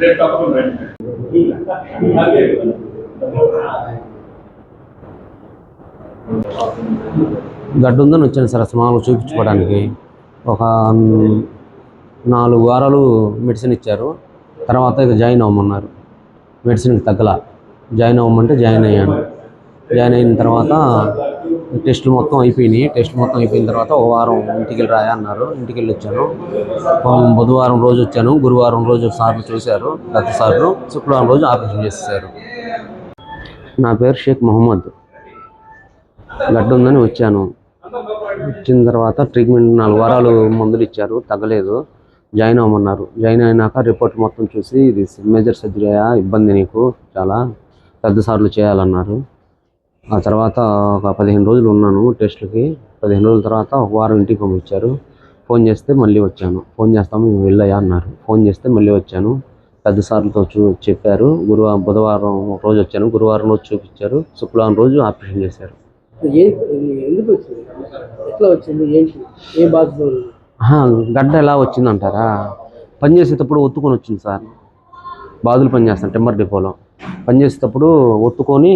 రేపు తప్పకుండా రండి గడ్డు ఉందని వచ్చాను సార్ అసలు చూపించుకోవడానికి. ఒక నాలుగు వారాలు మెడిసిన్ ఇచ్చారు. తర్వాత ఇక జాయిన్ అవ్వమన్నారు. మెడిసిన్కి తగ్గల. జాయిన్ అవ్వమంటే జాయిన్ అయ్యాను. జాయిన్ అయిన తర్వాత టెస్టులు మొత్తం అయిపోయినాయి. టెస్ట్ మొత్తం అయిపోయిన తర్వాత ఒక వారం ఇంటికి వెళ్ళి రాయా అన్నారు. ఇంటికి వెళ్ళి వచ్చాను. బుధవారం రోజు వచ్చాను. గురువారం రోజు సార్లు చూశారు. గత సార్లు శుక్రవారం రోజు ఆపరేషన్ చేసేసారు నా పేరు షేక్ మహమ్మద్. గడ్డ ఉందని వచ్చాను. వచ్చిన తర్వాత ట్రీట్మెంట్ నాలుగు వారాలు మందులు ఇచ్చారు. తగ్గలేదు. జాయిన్ అవ్వమన్నారు. జాయిన్ అయినాక రిపోర్ట్ మొత్తం చూసి ఇది మేజర్ సర్జరీ ఇబ్బంది నీకు చాలా. పెద్ద సార్లు చేయాలన్నారు. ఆ తర్వాత ఒక పదిహేను రోజులు ఉన్నాను టెస్ట్లకి. పదిహేను రోజుల తర్వాత ఒక వారం ఇంటికి పంపించారు. ఫోన్ చేస్తే మళ్ళీ వచ్చాను. ఫోన్ చేస్తాము మేము వెళ్ళయ్యా అన్నారు. ఫోన్ చేస్తే మళ్ళీ వచ్చాను. పెద్ద సార్లతో చూ చెప్పారు. గురువారం బుధవారం ఒక రోజు వచ్చాను. గురువారం రోజు చూపించారు. శుక్రవారం రోజు ఆపరేషన్ చేశారు. ఇది ఎందుకు వచ్చింది? ఎట్లా వచ్చింది? ఏంటి? ఏ బాధతో ఆహా, గడ్డ ఎలా వచ్చిందంటారా? పని చేసేటప్పుడు ఒత్తుకొని వచ్చింది సార్. బాదులు పని చేస్తాను టెంబర్ డిపోలో. పని చేసేటప్పుడు ఒత్తుకొని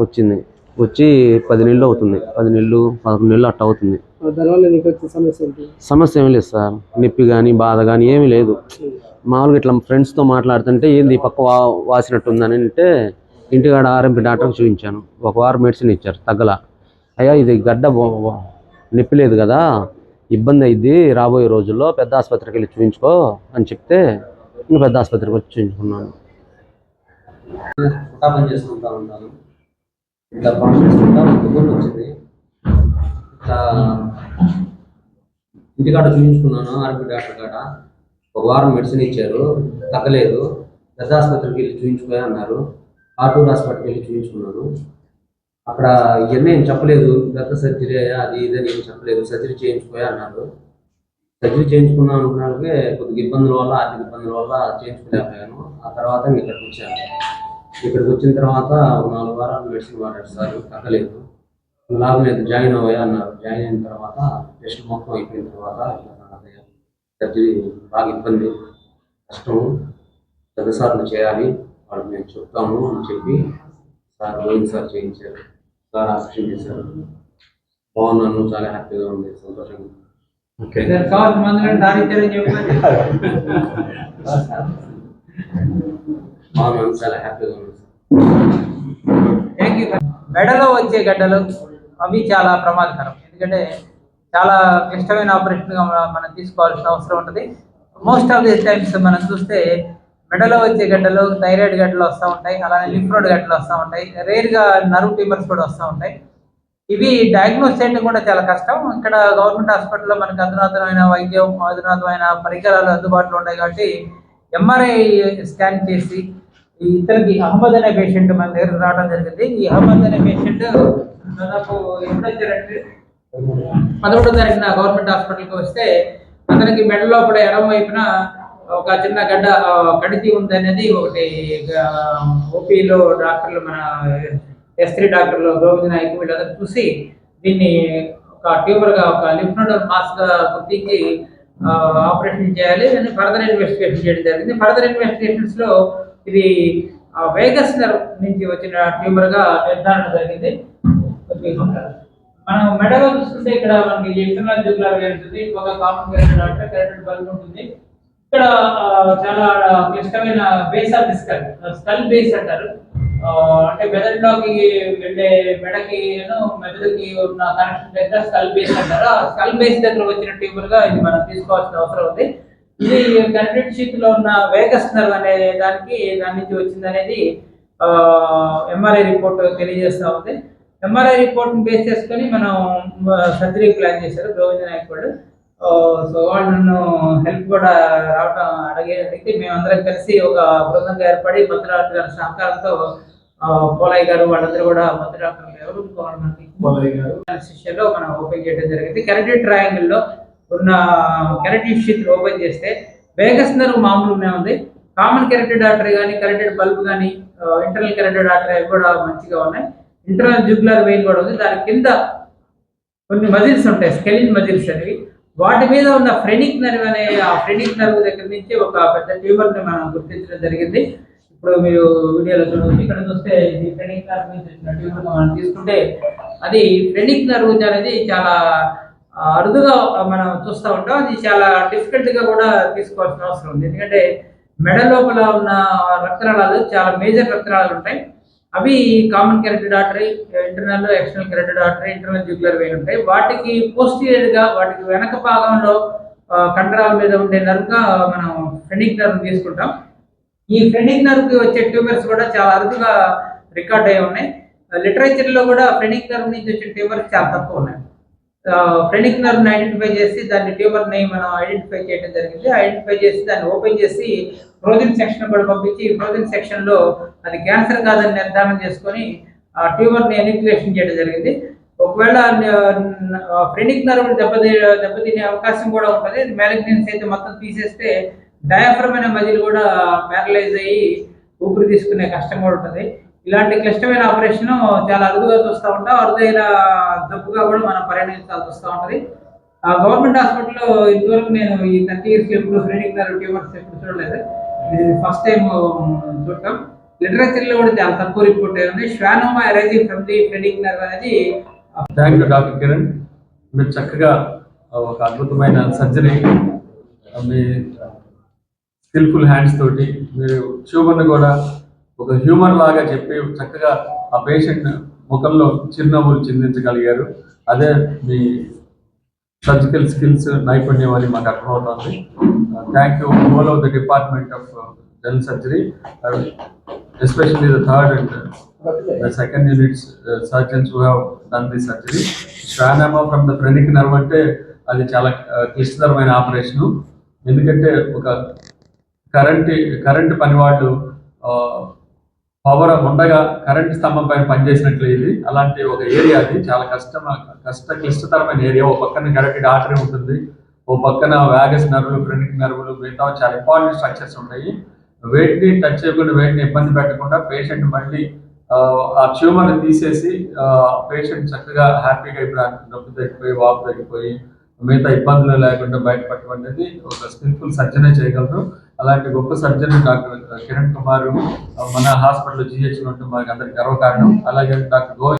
వచ్చింది. వచ్చి పది నెలలు అవుతుంది. పది నెలలు పదకొండు నెలలు అట్ట అవుతుంది. దానివల్ల నీకు వచ్చిన సమస్య ఏంటి? సమస్య ఏమీ లేదు సార్. నొప్పి కానీ బాధ కానీ ఏమీ లేదు. మామూలుగా ఇట్లా ఫ్రెండ్స్తో మాట్లాడుతుంటే ఏంది పక్క వా వాసినట్టు ఉందని అంటే ఇంటికాడ ఆర్ఎంపీ డాక్టర్కి చూపించాను. ఒక వారం మెడిసిన్ ఇచ్చారు తగ్గల. అయ్యా ఇది గడ్డ నొప్పి లేదు కదా ఇబ్బంది అయింది రాబోయే రోజుల్లో పెద్ద ఆసుపత్రికి వెళ్ళి చూపించుకో అని చెప్తే ఇంకా పెద్ద ఆసుపత్రికి వచ్చి చూపించుకున్నాను. పని చేసుకుంటా ఉంటాను ఇట్లా పని చేసుకుంటా వచ్చింది. ఇట్లా ఇంటికాడ చూపించుకున్నాను ఆర్బీ డాక్టర్ కాడ. ఒక వారం మెడిసిన్ ఇచ్చారు తగ్గలేదు. పెద్ద ఆసుపత్రికి వెళ్ళి చూపించుకోయా అన్నారు. ఆటూర్ హాస్పిటల్కి వెళ్ళి చూపించుకున్నాను. అక్కడ ఇవన్నీ ఏం చెప్పలేదు. పెద్ద సర్జరీ అది ఇది అని ఏం చెప్పలేదు. సర్జరీ చేయించుకోయా అన్నారు. సర్జరీ చేయించుకున్నాను అనుకున్నాకే కొద్దిగా ఇబ్బందుల వల్ల ఆర్థిక ఇబ్బందుల వల్ల చేయించుకోలేకపోయాను. ఆ తర్వాత ఇక్కడికి వచ్చాను. ఇక్కడికి వచ్చిన తర్వాత నాలుగు వారాలు మెడిసిన్ వాడారు సార్ తగ్గలేదు లాభం లేదు జాయిన్ అవ్వయా అన్నారు. జాయిన్ అయిన తర్వాత టెస్ట్ మొత్తం అయిపోయిన తర్వాత సర్జరీ బాగా ఇబ్బంది కష్టం. పెద్దసార్లు చేయాలి వాళ్ళు మేము చెప్తాము అని చెప్పి సార్ గోవింద్ సార్ చేయించారు. సార్ ఆపరేషన్ చేశారు. బాగున్నాను చాలా హ్యాపీగా ఉంది సంతోషంగా ఓకే. బాగున్నాను చాలా హ్యాపీగా ఉంది. మెడలో వచ్చే గడ్డలు అవి చాలా ప్రమాదకరం. ఎందుకంటే చాలా క్లిష్టమైన ఆపరేషన్గా మనం- తీసుకోవాల్సిన అవసరం ఉంటుంది. మోస్ట్ ఆఫ్ ది టైమ్స్ మనం చూస్తే మెడలో వచ్చే గడ్డలు థైరాయిడ్ గడ్డలు వస్తూ ఉంటాయి. అలానే లిఫ్రోడ్ గడ్డలు వస్తూ ఉంటాయి. రేర్గా నర్వ్ ట్యూమర్స్ కూడా వస్తూ ఉంటాయి. ఇవి డయాగ్నోస్ చేయడం కూడా చాలా కష్టం. ఇక్కడ గవర్నమెంట్ హాస్పిటల్లో మనకి అధునాతనమైన వైద్యం అధునాతనమైన పరికరాలు అందుబాటులో ఉన్నాయి కాబట్టి ఎంఆర్ఐ స్కాన్ చేసి ఇతనికి అహ్మద్ అనే పేషెంట్ మన దగ్గర రావడం జరిగింది. ఈ అహ్మద్ అనే పేషెంట్ దాదాపు ఎప్పుడు వచ్చారంటే పదకొండో తారీఖున గవర్నమెంట్ హాస్పిటల్కి వస్తే అతనికి మెడ లోపల ఎడమ వైపున ఒక చిన్న గడ్డ ఆ, కడితి ఉంది అనేది ఒకటి ఓపీలో డాక్టర్లు మన ఎస్త్రీ డాక్టర్లు గోవింద్ నాయక్ వీళ్ళందరూ చూసి దీన్ని ఒక ట్యూమర్గా ఒక లింఫ్ నోడ్గా గుర్తించి ఆపరేషన్ చేయాలి అని ఫర్దర్ ఇన్వెస్టిగేషన్ చేయడం జరిగింది. ఫర్దర్ ఇన్వెస్టిగేషన్స్లో ఇది వేగస్ నర్వ్ నుంచి వచ్చిన ట్యూమర్గా నిర్ధారణ జరిగింది. మనం మెడలో చూస్తుంటే ఇక్కడ మనకి ఇంటర్నల్ జూగులార్ ఉంటుంది. ఒక కామన్ డాక్టర్ కరెక్ట్ బల్బ్ ఉంటుంది. ఇక్కడ చాలా క్లిష్టమైన base of the skull skull base అంటారు. అంటే మెదడులోకి వెళ్ళే మెడకి మెదడుకి ఉన్న కనెక్షన్ దగ్గర స్కల్ బేస్ అంటారు. ఆ స్కల్ బేస్ దగ్గర వచ్చిన ట్యూమర్గా ఇది మనం తీసుకోవాల్సిన అవసరం ఉంది. ఇది కరెక్ట్ షీట్లో ఉన్న వేగస్ నర్వ్ అనే దానికి దాని నుంచి వచ్చింది అనేది ఎంఆర్ఐ రిపోర్ట్ తెలియజేస్తా ఉంది. ఎంఆర్ఐ రిపోర్ట్ బేస్ చేసుకొని మనం సర్జరీ ప్లాన్ చేశారు. గోవింద నాయక్ వాళ్ళు. సో వాళ్ళు నన్ను హెల్ప్ కూడా రావడం అడిగే అడిగితే మేమందరం కలిసి ఒక బృందంగా ఏర్పడి మంత్రాలు గారి సహకారంతో పోలయ్య గారు వాళ్ళందరూ కూడా మంత్రాలు ఎవరు? మనకి శిష్యలో మనం ఓపెన్ చేయడం జరిగింది. కెరటిన్ ట్రయాంగిల్లో ఉన్న కెరటిన్ షీట్ ఓపెన్ చేస్తే వేగస్ నర్వ్ ఉంది. కామన్ కెరటిన్ ఆర్టరీ కానీ కెరటిన్ బల్బ్ కానీ ఇంటర్నల్ కెరటిన్ ఆర్టరీ అవి కూడా మంచిగా ఉన్నాయి. ఇంటర్నల్ జుగులర్ వెయిన్ కూడా ఉంది. దాని కింద కొన్ని మజిల్స్ ఉంటాయి స్కెలిన్ మజిల్స్ అనేవి. వాటి మీద ఉన్న ఫ్రెనిక్ నర్వ్ అనే ఆ ఫ్రెనిక్ నర్వ్ దగ్గర నుంచి ఒక పెద్ద ట్యూబర్ని మనం గుర్తించడం జరిగింది. ఇప్పుడు మీరు వీడియోలో చూడవచ్చు. ఇక్కడ చూస్తే ఇది ఫ్రెనిక్ నర్వ్ నుంచి వచ్చిన ట్యూమర్ మనం తీసుకుంటే అది ఫ్రెనిక్ నర్వ్ అనేది చాలా అరుదుగా మనం చూస్తూ ఉంటాం. అది చాలా డిఫికల్ట్గా కూడా తీసుకోవాల్సిన అవసరం ఉంది. ఎందుకంటే మెడ లోపల ఉన్న రక్తనాళాలు చాలా మేజర్ రక్తనాళాలు ఉంటాయి. అవి common carotid artery internal external carotid artery internal jugular vein ఉంటాయి. వాటికి పోస్టీరియర్గా వాటికి వెనక భాగంలో కండరాల మీద ఉండే నర్వ్గా మనం ఫ్రెనిక్ నర్వ్ తీసుకుంటాం. ఈ ఫ్రెనిక్ నర్వ్కి వచ్చే ట్యూమర్స్ కూడా చాలా అరుదుగా రికార్డ్ అయి ఉన్నాయి. లిటరేచర్లో కూడా ఫ్రెనిక్ నర్వ్ నుంచి వచ్చే ట్యూమర్స్ చాలా తక్కువ ఉన్నాయి. ఫ్రెనిక్ నర్వ్ ఐడెంటిఫై చేసి దాన్ని ట్యూమర్ని మనం ఐడెంటిఫై చేయడం జరిగింది. ఐడెంటిఫై చేసి దాన్ని ఓపెన్ చేసి ఫ్రోజన్ సెక్షన్ కూడా పంపించి ఫ్రోజన్ సెక్షన్లో అది క్యాన్సర్ కాదని నిర్ధారణ చేసుకొని ఆ ట్యూమర్ని ఎనిక్యులేషన్ చేయడం జరిగింది. ఒకవేళ ఫ్రెనిక్ నర్వ్ దెబ్బతి దెబ్బతినే అవకాశం కూడా ఉంటుంది. మ్యాలిగ్నెన్స్ అయితే మొత్తం తీసేస్తే డయాఫ్రమ్ అనే మజిల్ కూడా ప్యారలైజ్ అయ్యి ఊపిరి తీసుకునే కష్టం కూడా ఉంటుంది. ఇలాంటి క్లిష్టమైన ఆపరేషన్ చాలా అరుదుగా చూస్తూ ఉంటాం అరుదైన జబ్బుగా కూడా మనం పరిగణించాల్సి వస్తూ ఉంటుంది. ఆ గవర్నమెంట్ హాస్పిటల్లో ఇంతవరకు నేను ఈ థర్టీ ఇయర్స్ ఎప్పుడు ఫ్రీడింగ్ నర్వ్ ట్యూమర్స్ ఎప్పుడు చూడలేదు. ఇది ఫస్ట్ టైం చూడటం. లిటరేచర్లో కూడా చాలా తక్కువ రిపోర్ట్ అయింది schwannoma arising from the phrenic nerve అనేది థ్యాంక్ యూ డాక్టర్ కిరణ్. మీరు చక్కగా ఒక అద్భుతమైన సర్జరీ మీ స్కిల్ఫుల్ హ్యాండ్స్ తోటి మీరు ట్యూమర్ని కూడా ఒక హ్యూమన్ లాగా చెప్పి చక్కగా ఆ పేషెంట్ ముఖంలో చిరునవ్వులు చిందించగలిగారు. అదే మీ సర్జికల్ స్కిల్స్ నైపుణ్యం అని మాకు అర్థమవుతుంది. Thank you all of the department of general surgery especially the third and the second units surgeons surgeons have done the surgery surgery. From the phrenic nerve అంటే అది చాలా uh, క్లిష్టతరమైన ఆపరేషను. ఎందుకంటే ఒక కరెంట్ కరెంట్ పనివాళ్ళు uh, power ఉండగా current స్తంభం పైన పనిచేసినట్లు ఇది. అలాంటి ఒక ఏరియా అది. చాలా కష్టం కష్ట క్లిష్టతరమైన ఏరియా. ఓ పక్కన కరెక్ట్ ఆటరీ ఉంటుంది. ఓ పక్కన వ్యాగస్ నర్వులు ఫ్రెనిక్ నర్వులు మిగతా చాలా ఇంపార్టెంట్ స్ట్రక్చర్స్ ఉంటాయి. వేటిని టచ్ చేయకుండా వేటిని ఇబ్బంది పెట్టకుండా పేషెంట్ మళ్ళీ ఆ, ట్యూమర్ని తీసేసి పేషెంట్ చక్కగా హ్యాపీగా ఇప్పుడు డబ్బు నొప్పి తగ్గిపోయి వాపు తగ్గిపోయి మిగతా ఇబ్బందులు లేకుండా బయటపడటం అనేది ఒక స్కిల్ఫుల్ సర్జనే చేయగలరు. అలాంటి గొప్ప సర్జన్ డాక్టర్ కిరణ్ కుమార్ మన హాస్పిటల్ జిహెచ్ ఉంటే మనకి అందరికి గర్వకారణం. అలాగే డాక్టర్ గోవింద్